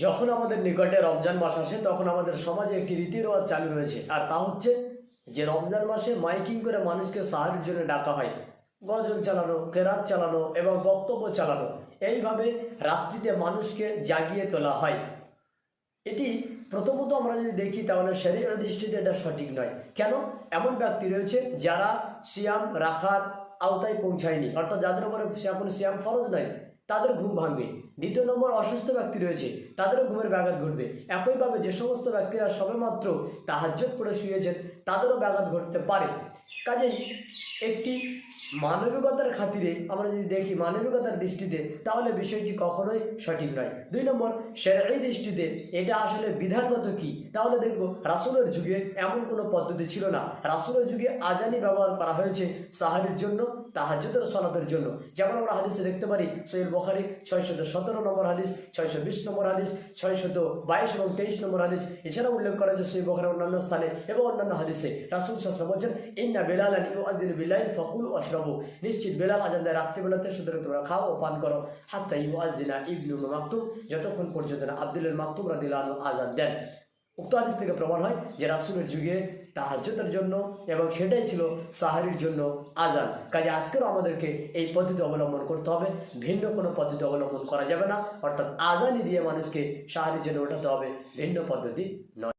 যখন আমাদের নিকটে রমজান মাস আসে, তখন আমাদের সমাজে একটি রীতি রেওয়াজ চালু রয়েছে আর তা হচ্ছে যে রমজান মাসে মাইকিং করে মানুষকে সাহায্যের জন্য ডাকা হয়। গজল চালানো, কেরাত চালানো এবং বক্তব্য চালানো। এইভাবে রাত্রিতে মানুষকে জাগিয়ে তোলা হয়। এটি প্রথমত আমরা যদি দেখি, তাহলে শরীর দৃষ্টিতে এটা সঠিক নয়। কেন? এমন ব্যক্তি রয়েছে যারা সিয়াম রাখার আওতায় পৌঁছায়নি। অর্থাৎ যাদের উপরে এখন সিয়াম ফরজ নয়, তাদের ঘুম ভাঙবে। দ্বিতীয় নম্বর, অসুস্থ ব্যক্তি রয়েছে, তাদেরও ঘুমের ব্যাঘাত ঘটবে। একইভাবে যে সমস্ত ব্যক্তিরা সবেমাত্র তাহাজ্জত করে শুয়েছেন, তাদেরও ব্যাঘাত ঘটতে পারে। কাজে একটি মানবিকতার খাতিরে আমরা যদি দেখি মানবিকতার দৃষ্টিতে, তাহলে বিষয়টি কখনোই সঠিক নয়। দুই নম্বর সেরাই দৃষ্টিতে এটা আসলে বিধানগত কি? তাহলে দেখব, রাসুলের যুগে এমন কোনো পদ্ধতি ছিল না। রাসুলের যুগে আজানি ব্যবহার করা হয়েছে সাহারির জন্য তাহাজ্জুদের সলাতের জন্য। যেমন আমরা হাদিসে দেখতে পারি সৈয়দ বখারি ছয়শত সতেরো নম্বর হাদিস ছয়শো বিশ নম্বর হাদিস, ছয়শত বাইশ এবং তেইশ নম্বর হাদিস। এছাড়াও উল্লেখ করা হয়েছে সৈয়দ বখারের অন্যান্য স্থানে এবং অন্যান্য হাদিসে। রাসুল শাস্ত্র বলছেন, ইন্না বেলাল আলী ও আদিন বিলাইল ফকুল অশরবু নিশ্চিত বেলাল আজান দেয় রাত্রিবেলাতে সুতরাং তোমরা খাও ও পান করো। হাত্তা ইউ আজদিনা ইবনু মাকতুম, যতক্ষণ পর্যন্ত না আব্দুল মাকতুম রাদিল্লাহ আজাদ দেন। উক্ত হাদিস থেকে প্রমাণ হয় যে রাসুলের যুগে তাহাজ্জতের জন্য এবং সেটাই ছিল সাহারির জন্য আজান কাজে আজকেরও আমাদেরকে এই পদ্ধতি অবলম্বন করতে হবে, ভিন্ন কোনো পদ্ধতি অবলম্বন করা যাবে না। অর্থাৎ আজানি দিয়ে মানুষকে সাহারির জন্য ওঠাতে হবে, ভিন্ন পদ্ধতি নয়।